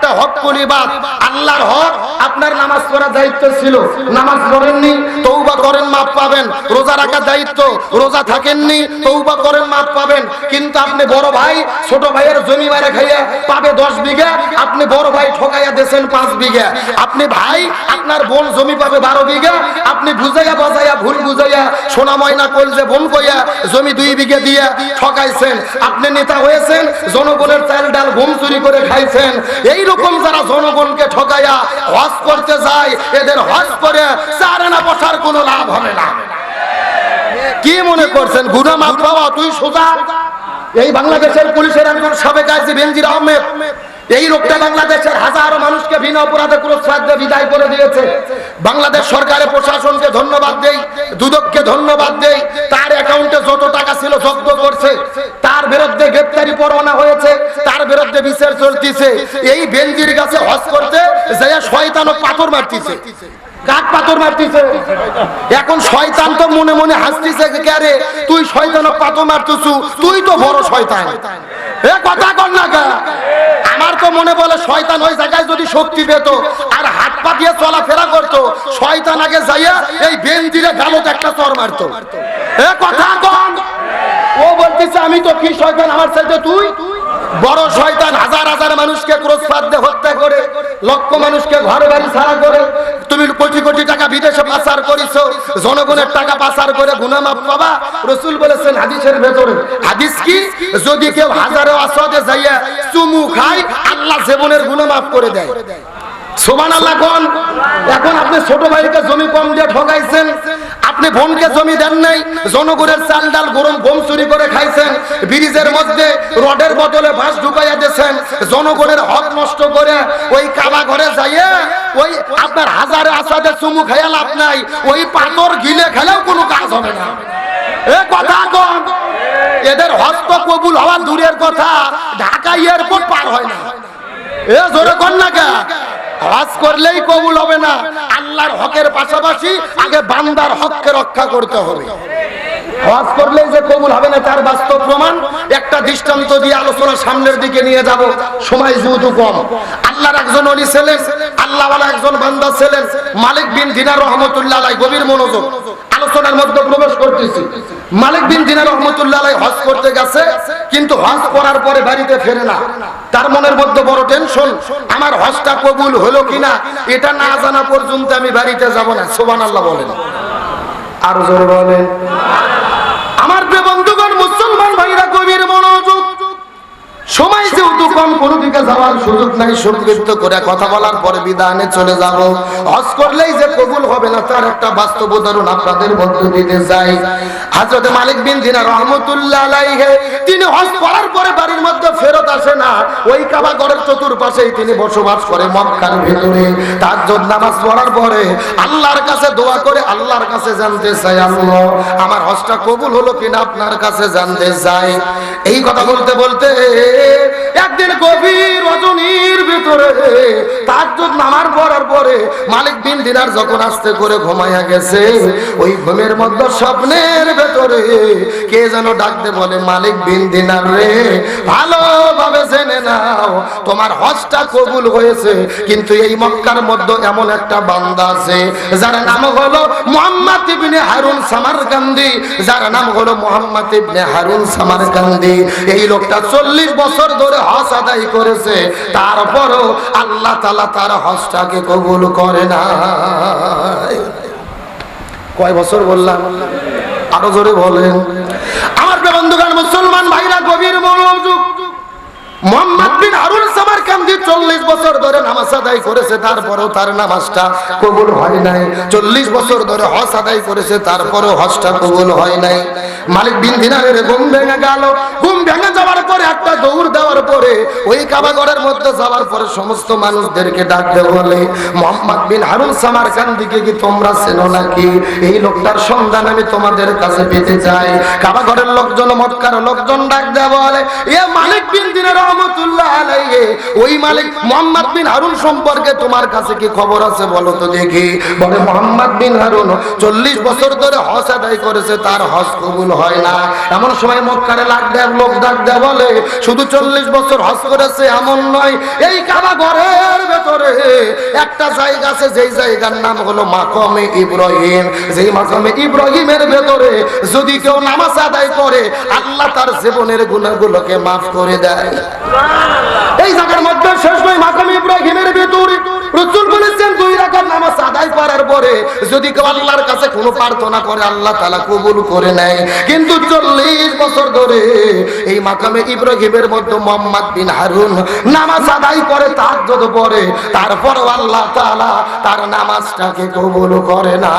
একটা হক কলিবাদ আল্লাহর হক আপনার নামাজ পড়ার দায়িত্ব ছিল। নামাজ পড়েননি তৌবা করেন মাপ পাবেন। রোজা রাখার দায়িত্ব, রোজা থাকেননি তৌবা করেন মাপ পাবেন। কিন্তু আপনি বড় ভাই, ছোট ভাইয়ের জমি মারে খাইয়ে পাবে দশ বিঘা, আপনি বড় ভাই ঠকাইয়া দেন পাঁচ বিঘা। আপনি ভাই, আপনার বোন জমি পাবে বারো বিঘা, আপনি বুঝাইয়া বাজাইয়া, ভুল বুঝাইয়া, সোনা ময়না, কলজে বোন কইয়া, জমি দুই বিঘা দিয়া ঠকাইছেন। আপনি নেতা হয়েছেন, জনগণের চাল ডাল ঘুম চুরি করে খাইছেন। এই রকম যারা জনগণকে ঠকাইয়া হজ করতে যায়, এদের হজ করে চার আনা বসার কোনো লাভ হবে না। কি মনে করছেন? গুনা মাপ বাবা তুই সোজা? এই বাংলাদেশের পুলিশের একজন সাবেক আইসি বেনজির আহমেদ এই লোকটা বাংলাদেশের হাজারো মানুষকে বিনা অপরাধে প্রশ্রাদ্ধ বিদায় করে দিয়েছে। বাংলাদেশ সরকারের প্রশাসনকে ধন্যবাদ দেই, দুদককে ধন্যবাদ দেই। তার অ্যাকাউন্টে যত টাকা ছিল জব্দ করছে, তার বিরুদ্ধে গ্রেপ্তারি পরোয়ানা হয়েছে, তার বিরুদ্ধে বিচার চলতিছে। এই বেনজির কাছে হজ করতে যে শয়তান ও পাথর মারতিছে। কাক পাথর মারতিছে? এখন শয়তান তো মনে মনে হাসতিছে কে রে, তুই শয়তান ও পাথর মারতেছু, তুই তো বড় শয়তান। এ কথা কর না আমার তো মনে বলে শয়তান ওই জায়গায় যদি শক্তি পেত আর হাত দিয়ে চলাফেরা করতো, শয়তান আগে যাইয়া এই বেঞ্জিরে গালত একটা চর মারতো। এ কথা কন ও বলতেছে, আমি তো কি শয়তান আমার সাথে তুই? বড় শয়তান হাজার হাজার মানুষকে ক্রোশ দিয়ে হত্যা করে, লক্ষ মানুষকে ঘরে বাড়ি ছাড়া করে, তুমি কোটি কোটি টাকা বিদেশে পাচার করিছো। জনগণের টাকা পাচার করে গুনা মাফ পাবা। রসুল বলেছেন হাদিসের ভেতরে। হাদিস কি? যদি কেউ হাজারো আসাদে যাইয়া চুমু খায়, আল্লাহ জীবনের গুনা মাফ করে দেয়। সোমান আল্লাহ কোন? এখন আপনি ছোট ভাইকে জমি কম দিয়ে ঠকাইছেন, আপনি বোনকে জমি দেন নাই, জনগণের চাল ডাল গরম গম চুরি করে খাইছেন, ব্রিজের মধ্যে রডের বদলে বাঁশ ঢুকাইয়া দিয়েছেন, জনগণের হক নষ্ট করে ওই কাবা ঘরে যাইয়ে ওই আপনার হাজারে আসাদে চুমু খাইয়া লাভ নাই, ওই পাথর গিলে খেলেও কোনো কাজ হবে না। এ কথা এদের হস্ত কবুল হওয়া দূরের কথা, ঢাকা এয়ারপোর্ট পার হয় না। এ জোরে কর না কে? হজ করলেই কবুল হবে না। আল্লাহর হকের পাশাপাশি আগে বান্দার হককে রক্ষা করতে হবে। হজ করলেই যে কবুল হবে না, তার বাস্তব প্রমাণ একটা দৃষ্টান্ত দিয়ে আলোচনা সামনের দিকে নিয়ে যাব। সময় যেহেতু কম। আল্লাহর একজন অলি ছিলেন, আল্লাহওয়ালা একজন বান্দা ছিলেন। মালিক বিন দিনার রহমতুল্লাহ গভীর মনোযোগ। আলোচনার মধ্যে প্রবেশ করতেছি। মালিক বিন দিনার রহমতুল্লাহ হজ করতে গেছে, কিন্তু হজ করার পরে বাড়িতে ফেরে না। তার মনের মধ্যে বড় টেনশন আমার হজটা কবুল হলো কিনা, এটা না জানা পর্যন্ত আমি বাড়িতে যাব না। সোবান আল্লাহ বলেন। আরও জোরে বলেন। সময় যেহেতু কম কোনো দিকে যাওয়ার সুযোগ নাই সংক্ষিপ্ত করে কথা বলার পরে বিধানে চলে যাব। হজ করলেই যে কবুল হবে না তার একটা বাস্তব উদাহরণ আপনাদের মধ্যে দিতে যাই হযরত মালিক বিন দিনার রহমতুল্লাহ আলাইহি তিনি হজ করার পরে বাড়ির মধ্যে ফেরত আসে না। ওই কাবা ঘরের চতুর্পাশেই তিনি বসবাস করে মক্কার ভিতরে। তাজ্জুদ নামাজ পড়ার পরে আল্লাহর কাছে দোয়া করে আল্লাহর কাছে জানতে চাই আল্লাহ আমার হজটা কবুল হলো কিনা আপনার কাছে জানতে চাই। এই কথা বলতে বলতে একদিন গভীর রজনীর ভিতরে তাজ্জুদ নামার পড়ার পরে মালিক বিন দিনার যখন আস্তে করে ঘুমাইয়া গেছে, ওই ঘুমের মধ্যে স্বপ্নের ভেতরে কে যেন ডাকতে বলে, মালিক বিন দিনার রে, ভালোভাবে জেনে নাও, তোমার হজটা কবুল হয়েছে, কিন্তু এই মক্কার মধ্যে এমন একটা বান্দা আছে, যার নাম হলো মোহাম্মদ ইবনে হারুন সামারকান্দি। যার নাম হলো মোহাম্মদ ইবনে হারুন সামারকান্দি। এই লোকটা চল্লিশ বছর ধরে হজ আদায় করেছে, তারপরও আল্লাহ তালা তার হজটাকে কবুল করে না। কয় বছর বললাম? আরও জোরে বলেন। আমার প্রিয় বন্ধুগণ, মুসলমান ভাইরা, গভীর মনোযোগ মোহাম্মদ বিন সামারকান্দি চল্লিশ বছর ধরে নামাজ আদায় করেছে, তারপরেও তার নামাজটা কবুল হয় নাই। চল্লিশ বছর ধরে হজ আদায় করেছে, তারপরেও হজটা কবুল হয় নাই। মালিক বিন দিনারের ঘুম ভেঙে গেল। ঘুম ভেঙে যাওয়ার পরে একটা দৌড় দেওয়ার পরে ওই কাবাগরের মধ্যে যাওয়ার পরে সমস্ত মানুষদেরকে ডাকতে বলে, মোহাম্মদ বিন হারুন সামারকান্দিকে কি তোমরা চেনো নাকি? এই লোকটার সন্ধান আমি তোমাদের কাছে পেতে চাই। কাবাগরের লোকজন, মক্কার লোকজন ডাক দেওয়া বলে, এ মালিক বিন দিনের রহমতুল্লাহ আলাইহি, ওই মালিক মোহাম্মদ বিন হারুন সম্পর্কে তোমার কাছে কি খবর আছে বলো তো দেখি। বলে, মোহাম্মদ বিন হারুন চল্লিশ বছর ধরে হজ আদায় করেছে, তার কবুল কবুল হয় না। এমন সময় মক্কারে লাখ দেয় লোক ডাক দেয়, বলে, শুধু চল্লিশ বছর হজ করেছে, এমন নয়, এই কাবা ঘরের ভেতরে একটা জায়গা আছে, যেই জায়গার নাম হলো মাকমে ইব্রাহিম। যেই মাকমে ইব্রাহিমের ভেতরে যদি কেউ নামাজ আদায় করে, আল্লাহ তার জীবনের গুণাগুলোকে মাফ করে দেয়। এই জায়গার মধ্যে শেষ নয়, মাকাম ইব্রাহিমের ভেতরে। রসুল বলেছেন, দুই রাকাত নামাজ আদায় করার পরে যদি কেউ আল্লাহর কাছে কোনো প্রার্থনা করে, আল্লাহ তালা কবুল করে নেয়। কিন্তু চল্লিশ বছর ধরে এই মাকামে ইব্রাহিমের মধ্যে মোহাম্মদ বিন হারুন নামাজ আদায় করে তার যত পরে তারপরও আল্লাহ তালা তার নামাজটাকে কবুল করে না।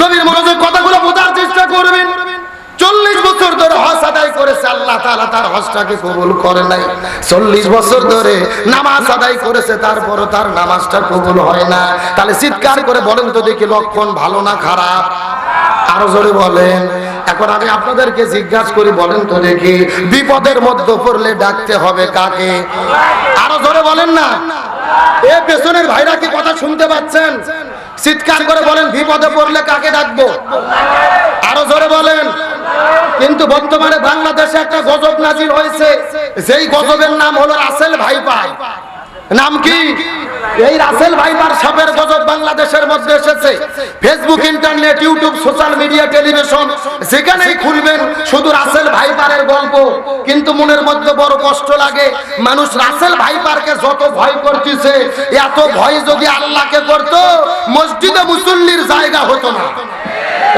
গভীর মনোযোগ কথাগুলো বোঝার চেষ্টা করবেন। চল্লিশ বছর ধরে হজ আদায় করেছে, আল্লাহ তাআলা তার হজটাকে কবুল করে নাই। চল্লিশ বছর ধরে নামাজ আদায় করেছে, তারপরও তার নামাজটা কবুল হয় না। তাহলে চিৎকার করে বলেন তো দেখি লক্ষণ ভালো না খারাপ? আরও জোরে বলেন। এখন আমি আপনাদেরকে জিজ্ঞাসা করি, বলেন তো দেখি, বিপদের মধ্যে পড়লে ডাকতে হবে কাকে? আরও জোরে বলেন না। এ পেছনের ভাইরা কি কথা শুনতে পাচ্ছেন? চিৎকার করে বলেন, বিপদে পড়লে কাকে ডাকবো? আরও জোরে বলেন। কিন্তু বর্তমানে বাংলাদেশে একটা গজব নাজিল হয়েছে। যেই গজবের নাম হলো রাসেল ভাইপা নাম কি? এই রাসেল ভাইপার সাপের গজব বাংলাদেশের মধ্যে এসেছে। Facebook internet YouTube social media television যেখানেই খুলবেন শুধু রাসেল ভাইপারের গল্প। কিন্তু মনের মধ্যে বড় কষ্ট লাগে। মানুষ রাসেল ভাইপারকে যত ভয় করতেছে, এত ভয় যদি আল্লাহকে করত, মসজিদে মুসল্লির জায়গা হতো না।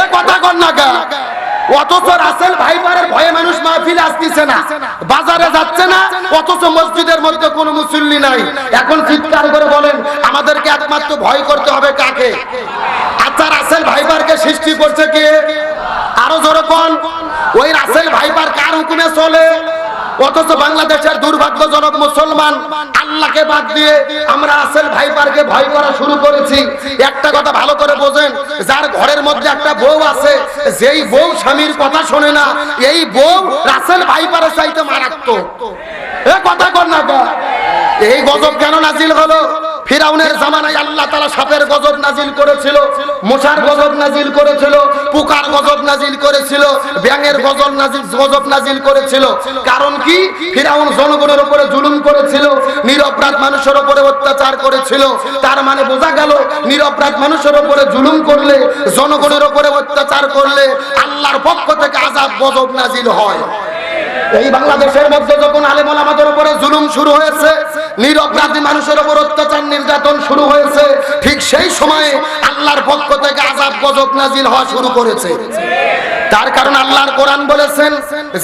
এ কথা কর না গা অথচ রাসেল ভাইপারের ভয়ে মানুষ মাহফিলে আসতেছে না। বাজারে যাচ্ছে না, অথচ মসজিদের মধ্যে কোনো মুসল্লি নাই। এখন চিৎকার করে বলেন, আমাদেরকে একমাত্র ভয় করতে হবে কাকে? আচ্ছা রাসেল ভাইপারকে সৃষ্টি করছে কে? আরও জোরে কোন ওই রাসেল ভাইপার কার হুকুমে চলে? অথচ বাংলাদেশের দুর্ভাগ্যজনক মুসলমান আল্লাহকে বাদ দিয়ে আমরা আসেল ভাইপারকে ভয় করা শুরু করেছি। একটা কথা ভালো করে বোঝেন, যার ঘরের মধ্যে একটা বউ আছে, যেই বউ স্বামীর কথা শোনে না, এই বউ রাসেল ভাইপারের চাইতে মারাত্মক। এ কথা কর না এই গজব কেন নাজিল হলো? ফিরাউনের জামানায় আল্লাহ তালা সাপের গজব নাজিল করেছিল, মশার গজব নাজিল করেছিল, পোকার গজব নাজিল করেছিল, ব্যাঙের গজব নাজিল গজব নাজিল করেছিল। কারণ কি? ফিরাউন জনগণের উপরে জুলুম করেছিল নিরপরাধ মানুষের উপরে অত্যাচার করেছিল। তার মানে বোঝা গেল নিরপরাধ মানুষের উপরে জুলুম করলে, জনগণের উপরে অত্যাচার করলে আল্লাহর পক্ষ থেকে আজাব গজব নাজিল হয়। এই বাংলাদেশের মধ্যে যখন আলেমল আমাদের উপরে জুলুম শুরু হয়েছে নিরপরাধী মানুষের উপর অত্যাচার নির্যাতন শুরু হয়েছে, ঠিক সেই সময়ে আল্লাহর পক্ষ থেকে আজাব গজব নাজিল হওয়া শুরু করেছে। তার কারণ আল্লাহর কোরআন বলেছেন,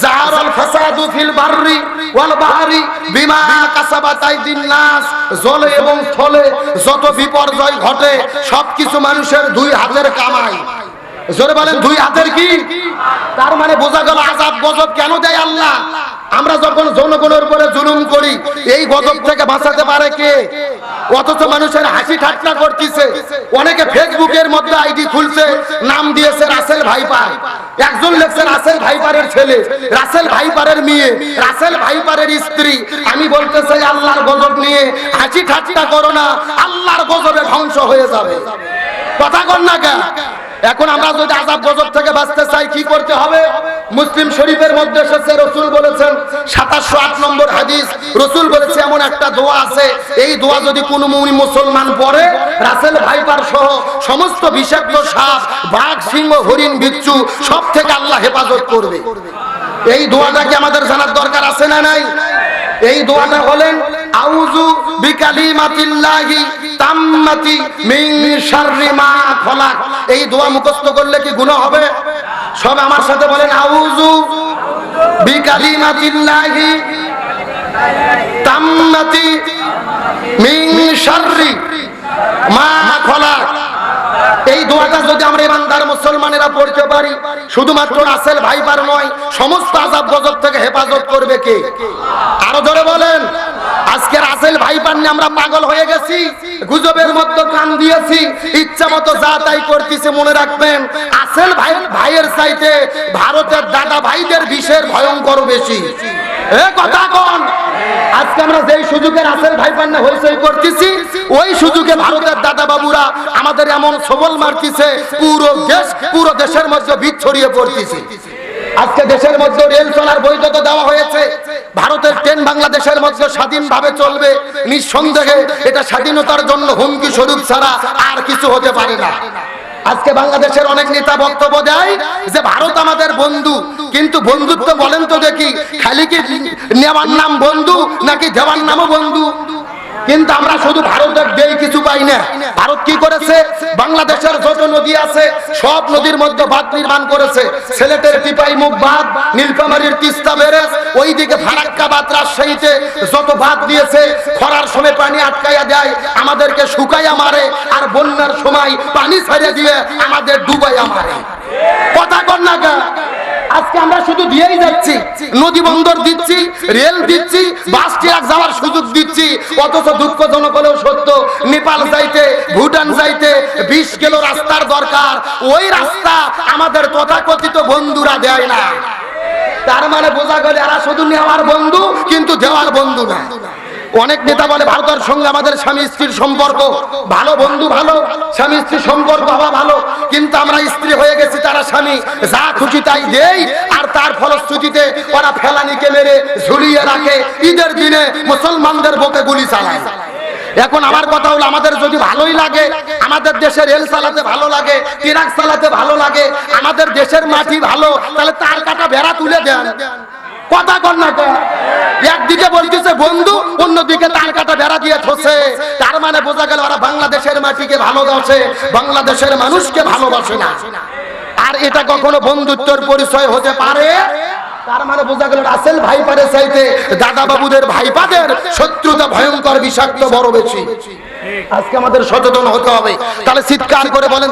জাহারাল ফাসাদু ফিল বাররি ওয়াল বাহরি বিমা কাসাবাত আইদিন নাস। জলে এবং স্থলে যত বিপর্যয় ঘটে, সবকিছু মানুষের দুই হাতের কামাই। জোরে বলেন, দুই হাতের কি? তার মানে বোঝা গেল আজাব গজব কেন দেয় আল্লাহ? আমরা যখন জনগণের উপরে জুলুম করি, এই গজব থেকে বাঁচাতে পারে কে? অথচ মানুষের হাসি ঠাট্টা করতেছে। অনেকে ফেসবুকের মধ্যে আইডি খুলছে, নাম দিয়েছে রাসেল ভাইপার। একজন লেখছে রাসেল ভাইপারের ছেলে, রাসেল ভাইপারের মেয়ে, রাসেল ভাইপারের স্ত্রী। আমি বলতে চাই, আল্লাহর গজব নিয়ে হাসি ঠাট্টা করো না, আল্লাহর গজবে ধ্বংস হয়ে যাবে। কথা কর না কেন? এখন আমরা যদি আজাব গজব থেকে বাঁচতে চাই, কি করতে হবে? মুসলিম শরীফের মধ্যে এসেছে, রসুল বলেছেন, সাতাশশো আট নম্বর হাদিস। রসুল বলেছে, এমন একটা দোয়া আছে, এই দোয়া যদি কোনো মুনি মুসলমান পড়ে, রাসেল ভাইপার সহ সমস্ত বিষাক্ত সাপ, বাঘ, সিংহ, হরিণ, বিচ্ছু সব থেকে আল্লাহ হেফাজত করবে। এই দোয়াটা কি আমাদের জানার দরকার আছে না নাই? এই দোয়াটা হলেন আউজু আউযু বিকালিমাতিল্লাহি তাম্মাতি মিন শাররি মা খলাক। এই দোয়া মুখস্থ করলে কি গুণ হবে? সব আমার সাথে বলেন আউজু বিকালিমাতিল্লাহি তাম্মাতি মিন শাররি। এই দোয়াটা যদি আমরা ইমানদার মুসলমানেরা পড়তে পারি, শুধুমাত্র রাসেল ভাইবার নয়, সমস্ত আজাব গজব থেকে হেফাজত করবে কে? আরও ধরে বলেন, আজকে রাসেল ভাইপার নিয়ে আমরা পাগল হয়ে গেছি, গুজবের মধ্যে কান দিয়েছি, ইচ্ছা মতো যা তাই করতেছে মনে রাখবেন আসেল ভাই ভাইয়ের চাইতে ভারতের দাদা ভাইদের বিষের ভয়ঙ্কর বেশি। এ কথা কোন। আজকে আমরা যেই হইচই করতেছি, ওই ভারতের দাদা বাবুরা আমাদের এমন সবল পুরো পুরো দেশের মধ্যে ছড়িয়ে আজকে দেশের মধ্যে রেল চলার বৈধতা দেওয়া হয়েছে, ভারতের ট্রেন বাংলাদেশের মধ্যে স্বাধীনভাবে চলবে। নিঃসন্দেহে এটা স্বাধীনতার জন্য হুমকি স্বরূপ ছাড়া আর কিছু হতে পারে না। আজকে বাংলাদেশের অনেক নেতা বক্তব্য দেয় যে ভারত আমাদের বন্ধু। কিন্তু বন্ধুত্ব বলেন তো দেখি, খালি কি নেওয়ার নাম বন্ধু নাকি দেওয়ার নামও বন্ধু? কিন্তু আমরা শুধু ভারতের দেই কিছু পাই না। ভারত কি করেছে? বাংলাদেশের যত নদী আছে, সব নদীর মধ্যে বাঁধ নির্মাণ করেছে। সিলেটের টিপাই মুখ বাঁধ, নীলফামারীর তিস্তা বেরেস ওইদিকে ফারাক্কা বাঁধ রাজশাহীতে যত বাঁধ দিয়েছে, খরার সময় পানি আটকাইয়া দেয়, আমাদেরকে শুকাইয়া মারে, আর বন্যার সময় পানি ছাড়িয়ে দিয়ে আমাদের ডুবাইয়া মারে। কথা কর না? আজকে আমরা শুধু দিয়েই যাচ্ছি। নদী বন্দর দিচ্ছি, রেল দিচ্ছি, বাস, ট্রাক যাওয়ার সুযোগ দিচ্ছি। অথচ দুঃখজনক হলেও সত্য, নেপাল যাইতে, ভুটান যাইতে বিশ কিলো রাস্তার দরকার। ওই রাস্তা আমাদের তথাকথিত বন্ধুরা দেয় না। তার মানে বোঝা গেল এরা শুধু নেওয়ার বন্ধু, কিন্তু দেওয়ার বন্ধু না। অনেক নেতা বলে ভারতের সঙ্গে আমাদের স্বামী স্ত্রীর সম্পর্ক ভালো, বন্ধু ভালো, স্বামী স্ত্রীর সম্পর্ক হওয়া ভালো, কিন্তু আমরা স্ত্রী হয়ে গেছি, তারা স্বামী। যা খুশি তাই দেই, আর তার ফলশ্রুতিতে ওরা ফেলানিকে মেরে ঝুলিয়ে রাখে। ঈদের দিনে মুসলমানদের বুকে গুলি চালায়। এখন আমার কথা হলো, আমাদের যদি ভালোই লাগে, আমাদের দেশের রেল চালাতে ভালো লাগে, ট্রাক চালাতে ভালো লাগে, আমাদের দেশের মাটি ভালো, তাহলে তার কাটা বেড়া তুলে দেন। কথা কর না? একদিকে বলতেছে, বন্ধু, অন্যদিকে তার কাটা বেড়া দিয়ে থসে তার মানে বোঝা গেল ওরা বাংলাদেশের মাটিকে ভালোবাসে। বাংলাদেশের মানুষকে ভালোবাসে না। আর এটা কখনো বন্ধুত্বের পরিচয় হতে পারে? তার মানে বোঝা দাদা বাবুদের ভাইপাদের শত্রুতা ভয়ঙ্কর, বিষাক্ত, বড় বেশি। আজকে আমাদের সচেতন হতে হবে। তাহলে চিৎকার করে বলেন